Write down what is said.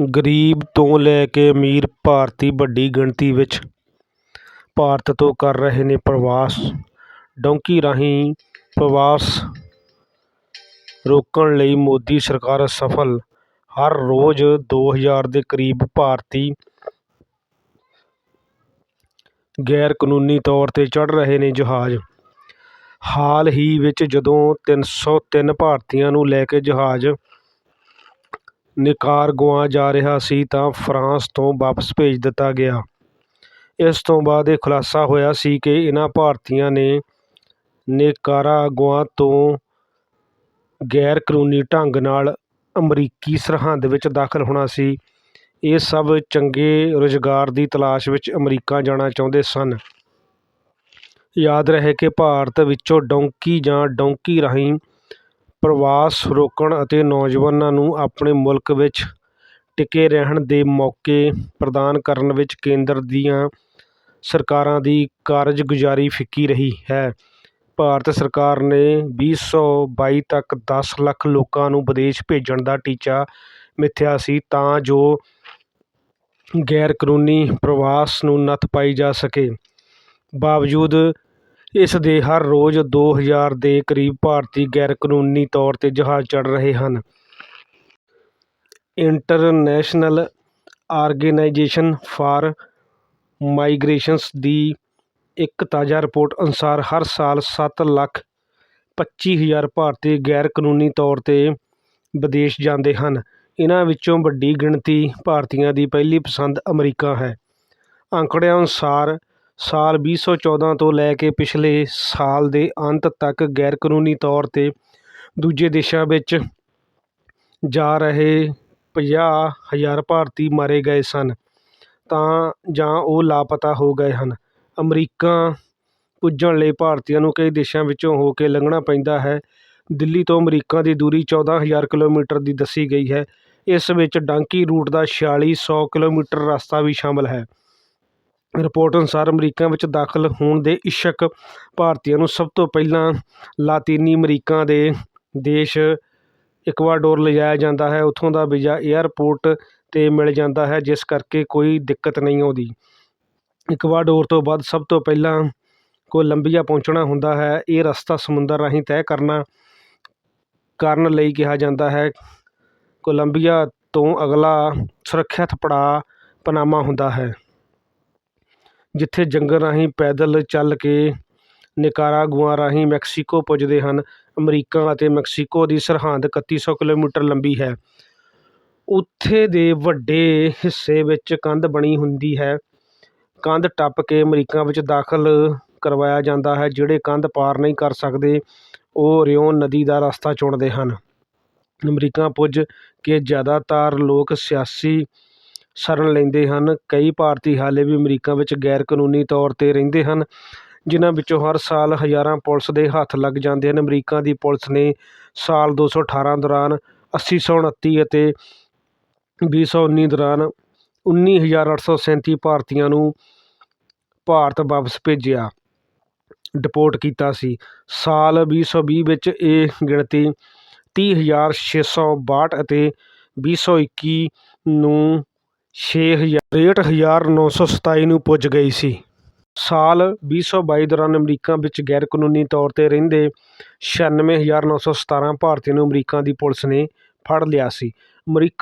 ਗਰੀਬ ਤੋਂ ਲੈ ਕੇ ਅਮੀਰ ਭਾਰਤੀ ਵੱਡੀ ਗਿਣਤੀ ਵਿੱਚ ਭਾਰਤ ਤੋਂ ਕਰ ਰਹੇ ਨੇ ਪ੍ਰਵਾਸ, ਡੋਂਕੀ ਰਾਹੀਂ ਪ੍ਰਵਾਸ ਰੋਕਣ ਲਈ ਮੋਦੀ ਸਰਕਾਰ ਅਸਫਲ ਹਰ ਰੋਜ਼ ਦੋ ਹਜ਼ਾਰ ਦੇ ਕਰੀਬ ਭਾਰਤੀ ਗੈਰ ਕਾਨੂੰਨੀ ਤੌਰ ਤੇ ਚੜ੍ਹ ਰਹੇ ਨੇ ਜਹਾਜ਼। ਹਾਲ ਹੀ ਵਿੱਚ ਜਦੋਂ ਤਿੰਨ ਸੌ ਤਿੰਨ ਭਾਰਤੀਆਂ ਨੂੰ ਲੈ ਕੇ ਜਹਾਜ਼ ਨਿਕਾਰਾਗੁਆ ਜਾ ਰਿਹਾ ਸੀ ਤਾਂ ਫਰਾਂਸ ਤੋਂ ਵਾਪਸ ਭੇਜ ਦਿੱਤਾ ਗਿਆ। ਇਸ ਤੋਂ ਬਾਅਦ ਇਹ ਖੁਲਾਸਾ ਹੋਇਆ ਸੀ ਕਿ ਇਨ੍ਹਾਂ ਭਾਰਤੀਆਂ ਨੇ ਨਿਕਾਰਾਗੁਆ ਤੋਂ ਗੈਰ ਕਾਨੂੰਨੀ ਢੰਗ ਨਾਲ ਅਮਰੀਕੀ ਸਰਹੱਦ ਵਿੱਚ ਦਾਖਲ ਹੋਣਾ ਸੀ। ਇਹ ਸਭ ਚੰਗੇ ਰੁਜ਼ਗਾਰ ਦੀ ਤਲਾਸ਼ ਵਿੱਚ ਅਮਰੀਕਾ ਜਾਣਾ ਚਾਹੁੰਦੇ ਸਨ। ਯਾਦ ਰਹੇ ਕਿ ਭਾਰਤ ਵਿੱਚੋਂ ਡੌਂਕੀ ਜਾਂ ਡੌਂਕੀ ਰਾਹੀਂ ਪ੍ਰਵਾਸ ਰੋਕਣ ਅਤੇ ਨੌਜਵਾਨਾਂ ਨੂੰ ਆਪਣੇ ਮੁਲਕ ਵਿੱਚ ਟਿਕੇ ਰਹਿਣ ਦੇ ਮੌਕੇ ਪ੍ਰਦਾਨ ਕਰਨ ਵਿੱਚ ਕੇਂਦਰ ਦੀਆਂ ਸਰਕਾਰਾਂ ਦੀ ਕਾਰਜਗੁਜ਼ਾਰੀ ਫਿੱਕੀ ਰਹੀ ਹੈ। ਭਾਰਤ ਸਰਕਾਰ ਨੇ ਵੀਹ ਸੌ ਬਾਈ ਤੱਕ ਦਸ ਲੱਖ ਲੋਕਾਂ ਨੂੰ ਵਿਦੇਸ਼ ਭੇਜਣ ਦਾ ਟੀਚਾ ਮਿਥਿਆ ਸੀ ਤਾਂ ਜੋ ਗੈਰ ਕਾਨੂੰਨੀ ਪ੍ਰਵਾਸ ਨੂੰ ਨੱਥ ਪਾਈ ਜਾ ਸਕੇ। ਬਾਵਜੂਦ ਇਸ ਦੇ ਹਰ ਰੋਜ਼ ਦੋ ਹਜ਼ਾਰ ਦੇ ਕਰੀਬ ਭਾਰਤੀ ਗੈਰ ਕਾਨੂੰਨੀ ਤੌਰ ਤੇ ਜਹਾਜ਼ ਚੜ੍ਹ ਰਹੇ ਹਨ। ਇੰਟਰਨੈਸ਼ਨਲ ਆਰਗੇਨਾਈਜੇਸ਼ਨ ਫਾਰ ਮਾਈਗ੍ਰੇਸ਼ਨਸ ਦੀ ਇੱਕ ਤਾਜ਼ਾ ਰਿਪੋਰਟ ਅਨੁਸਾਰ ਹਰ ਸਾਲ ਸੱਤ ਲੱਖ ਪੱਚੀ ਹਜ਼ਾਰ ਭਾਰਤੀ ਗੈਰ ਕਾਨੂੰਨੀ ਤੌਰ ਤੇ ਵਿਦੇਸ਼ ਜਾਂਦੇ ਹਨ। ਇਨ੍ਹਾਂ ਵਿੱਚੋਂ ਵੱਡੀ ਗਿਣਤੀ ਭਾਰਤੀਆਂ ਦੀ ਪਹਿਲੀ ਪਸੰਦ ਅਮਰੀਕਾ ਹੈ। ਅੰਕੜਿਆਂ ਅਨੁਸਾਰ ਸਾਲ ਵੀਹ ਸੌ ਚੌਦਾਂ ਤੋਂ ਲੈ ਕੇ ਪਿਛਲੇ ਸਾਲ ਦੇ ਅੰਤ ਤੱਕ ਗੈਰ ਕਾਨੂੰਨੀ ਤੌਰ ਤੇ ਦੂਜੇ ਦੇਸ਼ਾਂ ਵਿੱਚ ਜਾ ਰਹੇ ਪੰਜਾਹ ਹਜ਼ਾਰ ਭਾਰਤੀ ਮਾਰੇ ਗਏ ਸਨ ਤਾਂ ਜਾਂ ਉਹ ਲਾਪਤਾ ਹੋ ਗਏ ਹਨ। ਅਮਰੀਕਾ ਪੁੱਜਣ ਲਈ ਭਾਰਤੀਆਂ ਨੂੰ ਕਈ ਦੇਸ਼ਾਂ ਵਿੱਚੋਂ ਹੋ ਕੇ ਲੰਘਣਾ ਪੈਂਦਾ ਹੈ। ਦਿੱਲੀ ਤੋਂ ਅਮਰੀਕਾ ਦੀ ਦੂਰੀ ਚੌਦਾਂ ਹਜ਼ਾਰ ਕਿਲੋਮੀਟਰ ਦੀ ਦੱਸੀ ਗਈ ਹੈ। ਇਸ ਵਿੱਚ ਡਾਂਕੀ ਰੂਟ ਦਾ ਛਿਆਲੀ ਸੌ ਕਿਲੋਮੀਟਰ ਰਸਤਾ ਵੀ ਸ਼ਾਮਲ ਹੈ। ਰਿਪੋਰਟ ਅਨੁਸਾਰ ਅਮਰੀਕਾ ਵਿੱਚ ਦਾਖਲ ਹੋਣ ਦੇ ਇੱਛੁਕ ਭਾਰਤੀਆਂ ਨੂੰ ਸਭ ਤੋਂ ਪਹਿਲਾਂ ਲਾਤੀਨੀ ਅਮਰੀਕਾ ਦੇ ਦੇਸ਼ ਇਕਵਾਡੋਰ ਲਿਜਾਇਆ ਜਾਂਦਾ ਹੈ। ਉੱਥੋਂ ਦਾ ਵੀਜ਼ਾ ਏਅਰਪੋਰਟ 'ਤੇ ਮਿਲ ਜਾਂਦਾ ਹੈ, ਜਿਸ ਕਰਕੇ ਕੋਈ ਦਿੱਕਤ ਨਹੀਂ ਆਉਂਦੀ। ਇਕਵਾਡੋਰ ਤੋਂ ਬਾਅਦ ਸਭ ਤੋਂ ਪਹਿਲਾਂ ਕੋਲੰਬੀਆ ਪਹੁੰਚਣਾ ਹੁੰਦਾ ਹੈ। ਇਹ ਰਸਤਾ ਸਮੁੰਦਰ ਰਾਹੀਂ ਤੈਅ ਕਰਨਾ ਕਰਨ ਲਈ ਕਿਹਾ ਜਾਂਦਾ ਹੈ। ਕੋਲੰਬੀਆ ਤੋਂ ਅਗਲਾ ਸੁਰੱਖਿਅਤ ਪੜਾਅ ਪਨਾਮਾ ਹੁੰਦਾ ਹੈ। ਜਿੱਥੇ ਜੰਗਲ ਰਾਹੀਂ ਪੈਦਲ ਚੱਲ ਕੇ ਨਿਕਾਰਾਗੁਆ ਰਾਹੀਂ ਮੈਕਸੀਕੋ ਪੁੱਜਦੇ ਹਨ। ਅਮਰੀਕਾ ਅਤੇ ਮੈਕਸੀਕੋ ਦੀ ਸਰਹੱਦ ਇਕੱਤੀ ਸੌ ਕਿਲੋਮੀਟਰ ਲੰਬੀ ਹੈ। ਉੱਥੇ ਦੇ ਵੱਡੇ ਹਿੱਸੇ ਵਿੱਚ ਕੰਧ ਬਣੀ ਹੁੰਦੀ ਹੈ। ਕੰਧ ਟੱਪ ਕੇ ਅਮਰੀਕਾ ਵਿੱਚ ਦਾਖਲ ਕਰਵਾਇਆ ਜਾਂਦਾ ਹੈ, ਜਿਹੜੇ ਕੰਧ ਪਾਰ ਨਹੀਂ ਕਰ ਸਕਦੇ, ਉਹ ਰਿਓਨ ਨਦੀ ਦਾ ਰਸਤਾ ਚੁਣਦੇ ਹਨ। ਅਮਰੀਕਾ ਪੁੱਜ ਕੇ ਜ਼ਿਆਦਾਤਰ ਲੋਕ ਸਿਆਸੀ ਸ਼ਰਨ ਲੈਂਦੇ ਹਨ। ਕਈ ਭਾਰਤੀ ਹਾਲੇ ਵੀ ਅਮਰੀਕਾ ਵਿੱਚ ਗੈਰ ਕਾਨੂੰਨੀ ਤੌਰ ਤੇ ਰਹਿੰਦੇ ਹਨ, ਜਿਨ੍ਹਾਂ ਵਿੱਚੋਂ ਹਰ ਸਾਲ ਹਜ਼ਾਰਾਂ ਪੁਲਿਸ ਦੇ ਹੱਥ ਲੱਗ ਜਾਂਦੇ ਹਨ। ਅਮਰੀਕਾ ਦੀ ਪੁਲਿਸ ਨੇ ਸਾਲ ਦੋ ਸੌ ਅਠਾਰਾਂ ਦੌਰਾਨ ਅੱਸੀ ਸੌ ਉਣੱਤੀ ਅਤੇ ਵੀਹ ਸੌ ਉੱਨੀ ਦੌਰਾਨ ਉੱਨੀ ਹਜ਼ਾਰ ਅੱਠ ਸੌ ਸੈਂਤੀ ਭਾਰਤੀਆਂ ਨੂੰ ਭਾਰਤ ਵਾਪਸ ਭੇਜਿਆ, ਡਿਪੋਰਟ ਕੀਤਾ ਸੀ। ਸਾਲ ਵੀਹ ਸੌ ਵੀਹ ਵਿੱਚ ਇਹ ਗਿਣਤੀ ਤੀਹ ਹਜ਼ਾਰ ਛੇ ਸੌ ਬਾਹਠ ਅਤੇ ਵੀਹ ਸੌ ਇੱਕੀ ਨੂੰ ਛੇ ਹਜ਼ਾਰ ਤਰੇਹਠ ਹਜ਼ਾਰ ਨੌ ਸੌ ਸਤਾਈ ਨੂੰ ਪੁੱਜ ਗਈ ਸੀ। ਸਾਲ ਵੀਹ ਸੌ ਬਾਈ ਦੌਰਾਨ ਅਮਰੀਕਾ ਵਿੱਚ ਗੈਰ ਕਾਨੂੰਨੀ ਤੌਰ ਤੇ ਰਹਿੰਦੇ ਛਿਆਨਵੇਂ ਹਜ਼ਾਰ ਨੌ ਸੌ ਸਤਾਰਾਂ ਭਾਰਤੀਆਂ ਨੂੰ ਅਮਰੀਕਾ ਦੀ ਪੁਲਿਸ ਨੇ ਫੜ ਲਿਆ ਸੀ। ਅਮਰੀਕਾ